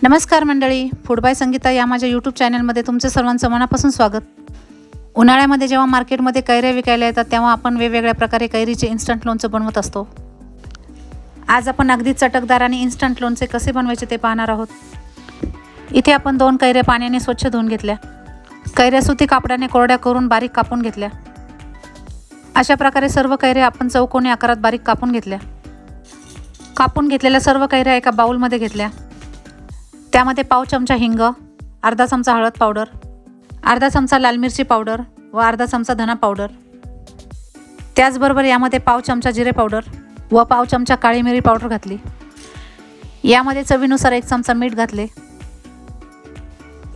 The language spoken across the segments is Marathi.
नमस्कार मंडळी. फूड बाय संगीता या माझ्या यूट्यूब चॅनलमध्ये तुमचं सर्वांचं मनापासून स्वागत. उन्हाळ्यामध्ये जेव्हा मार्केटमध्ये कैऱ्या विकायला येतात तेव्हा आपण वेगवेगळ्या प्रकारे कैरीचे इन्स्टंट लोणचं बनवत असतो. आज आपण अगदी चटकदार आणि इन्स्टंट लोणचे कसे बनवायचे ते पाहणार आहोत. इथे आपण दोन कैऱ्या पाण्याने स्वच्छ धुवून घेतल्या. कैऱ्या सुती कापडाने कोरड्या करून बारीक कापून घेतल्या. अशा प्रकारे सर्व कैऱ्या आपण चौकोनी आकारात बारीक कापून घेतल्या. कापून घेतलेल्या सर्व कैऱ्या एका बाऊलमध्ये घेतल्या. त्यामध्ये पाव चमचा हिंग अर्धा चमचा हळद पावडर अर्धा चमचा लाल मिरची पावडर व अर्धा चमचा धना पावडर. त्याचबरोबर यामध्ये पाव चमचा जिरे पावडर व पाव चमचा काळी मिरी पावडर घातली. यामध्ये चवीनुसार एक चमचा मीठ घातले.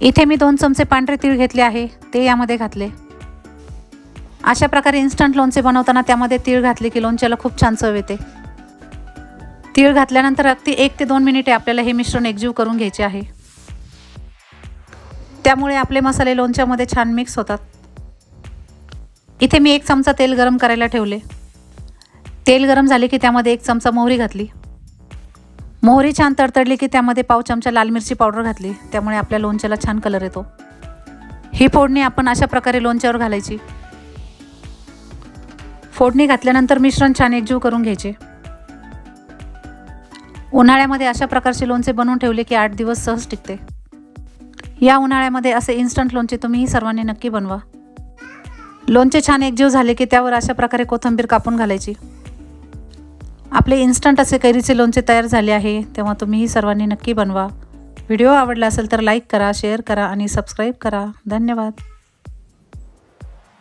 इथे मी दोन चमचे पांढरे तीळ घेतले आहे ते यामध्ये घातले. अशा प्रकारे इन्स्टंट लोणचे बनवताना त्यामध्ये तीळ घातले की लोणच्याला खूप छान चव येते. तीळ घातल्यानंतर अगदी एक ते दोन मिनिटे आपल्याला हे मिश्रण एकजीव करून घ्यायचे आहे. त्यामुळे आपले मसाले लोणच्यामध्ये छान मिक्स होतात. इथे मी एक चमचा तेल गरम करायला ठेवले. तेल गरम झाले की त्यामध्ये एक चमचा मोहरी घातली. मोहरी छान तडतडली की त्यामध्ये पाव चमचा लाल मिरची पावडर घातली. त्यामुळे आपल्या लोणच्याला छान कलर येतो. ही फोडणी आपण अशा प्रकारे लोणच्यावर घालायची. फोडणी घातल्यानंतर मिश्रण छान एकजीव करून घ्यायचे. उन्हाळ्यामध्ये अशा प्रकारचे लोणचे बनवून ठेवले की आठ दिवस सहज टिकते. या उन्हाळ्यामध्ये असे इन्स्टंट लोणचे तुम्हीही सर्वांनी नक्की बनवा. लोणचे छान एकजीव झाले की त्यावर अशा प्रकारे कोथिंबीर कापून घालायची. आपले इन्स्टंट असे कैरीचे लोणचे तयार झाले आहे तेव्हा तुम्हीही सर्वांनी नक्की बनवा. व्हिडिओ आवडला असेल तर लाईक करा शेअर करा आणि सबस्क्राईब करा. धन्यवाद.